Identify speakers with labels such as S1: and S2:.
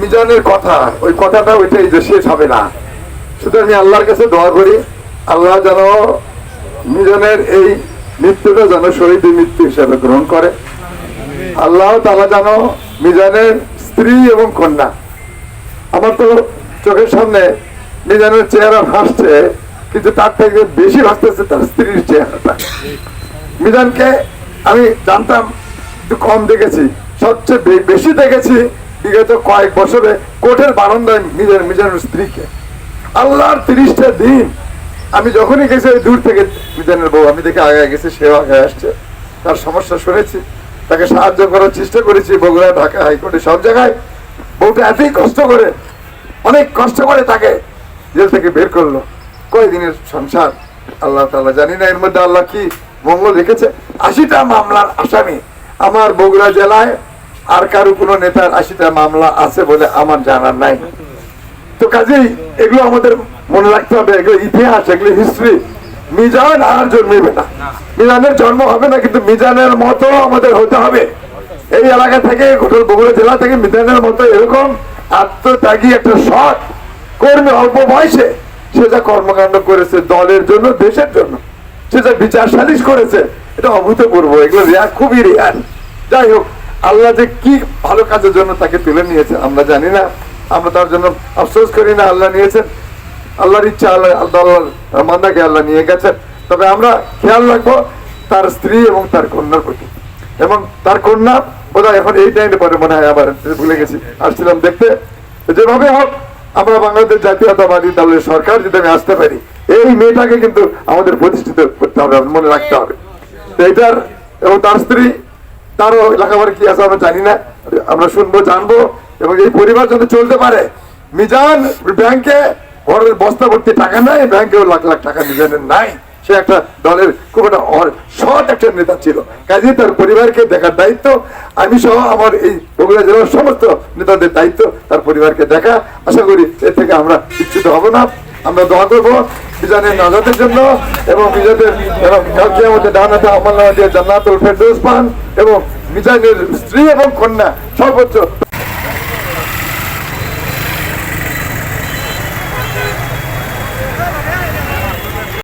S1: মিজানের কথা, ওই কথাটা ওইটাই যে শেষ হবে না। শুধু আমি আল্লাহর কাছে দোয়া করি, আল্লাহ যেন মিজানের এই মৃত্যুটা যেন শহীদের মৃত্যু হিসাবে গ্রহণ করে। আল্লাহ তালা যেন মিজানের স্ত্রী এবং কন্যা। আমার তো চোখের সামনে মিজানের চেহারা ভাসছে, কিন্তু তার থেকে বেশি ভাসতেছে তার স্ত্রীর চেহারাটা। মিজানকে আমি জানতাম, একটু কম দেখেছি, সবচেয়ে বেশি দেখেছি বিগত কয়েক বছরে কোর্টের বারান্দায় মিজান মিজানের স্ত্রীকে। আল্লাহর তিরিশটা দিন। আমি যখনই গেছি, ওই দূর থেকে মিজানের বউ, আমি দেখে আগে গেছি সেও আগে আসছে। তার সমস্যা শুনেছি, তাকে সাহায্য করার চেষ্টা করেছি, বগুড়া, ঢাকা, হাইকোর্টে, সব জায়গায়। বউটা এতই কষ্ট করে, অনেক কষ্ট করে তাকে জেল থেকে বের করল। কয়দিনের সংসার? আল্লাহ তাআলা জানি না, এর মধ্যে আল্লাহ কি মঙ্গল রেখেছে। আশিটা মামলার আসামি আমার বগুড়া জেলায় আর কারও কোনো নেতার আশিটা মামলা আছে বলে আমার জানার নাই। তো কাজেই এগুলো আমাদের মনে রাখতে হবে এগুলো ইতিহাস এগুলো হিস্ট্রি মিজান আর জন্মিবে না। মিজানের জন্ম হবে না কিন্তু মিজানের মতো আমাদের হতে হবে। এই এলাকা থেকে গোটাল বগুড়া জেলা থেকে মিজানের মতো এরকম আত্মত্যাগী একটা সৎ কর্মী অল্প বয়সে সে যা কর্মকাণ্ড করেছে দলের জন্য দেশের জন্য সে যা বিচার সালিশ করেছে এটা অভূতপূর্ব। এগুলো রেয়ার খুবই রেয়ার। যাই হোক আল্লাহ যে কি ভালো কাজের জন্য তাকে তুলে নিয়েছে, আমরা জানি না। আমরা তার জন্য আফসোস করি না, আল্লাহ নিয়েছেন। আল্লাহর ইচ্ছা, আল্লাহ আল্লাহ আল্লাহর মান্দাকে আল্লাহ নিয়ে গেছেন। তবে আমরা খেয়াল রাখব তার স্ত্রী এবং তার কন্যার প্রতি। এবং তার কন্যা, বোধহয় এখন এই টাইমে পরে মনে হয় আবার ভুলে গেছি, আসছিলাম দেখতে। যেভাবে হোক, আমরা বাংলাদেশ জাতীয়তাবাদী দলের সরকার যদি আমি আসতে পারি, এই মেয়েটাকে কিন্তু আমাদের প্রতিষ্ঠিত করতে হবে, মনে রাখতে হবে। এটার এবং তার স্ত্রী তারও লেখাপড়া কি আছে আমরা জানি না। আমরা শুনব, জানব এবং এই পরিবার যাতে চলতে পারে, মিজান ব্যাংকে ঘরের বস্তা ভর্তি টাকা নাই, ব্যাংকেও লাখ লাখ টাকা মিজানের নাই। সে একটা দলের খুব একটা সৎ একটা নেতা ছিল। তার পরিবারকে দেখার দায়িত্ব। আমি সহ আমার এই বগুড়া জেলার সমস্ত নেতাদের দায়িত্ব তার পরিবারকে দেখা। আশা করি এর থেকে আমরা বিচ্ছুত হব না। আমরা দোয়া করব। মিজানের নাজাতের জন্য এবং মিজানের কালকে আমাদের ডানাতে আমল দিয়ে জান্নাতুল ফেরদৌস পান এবং মিজানের স্ত্রী এবং কন্যা সর্বোচ্চ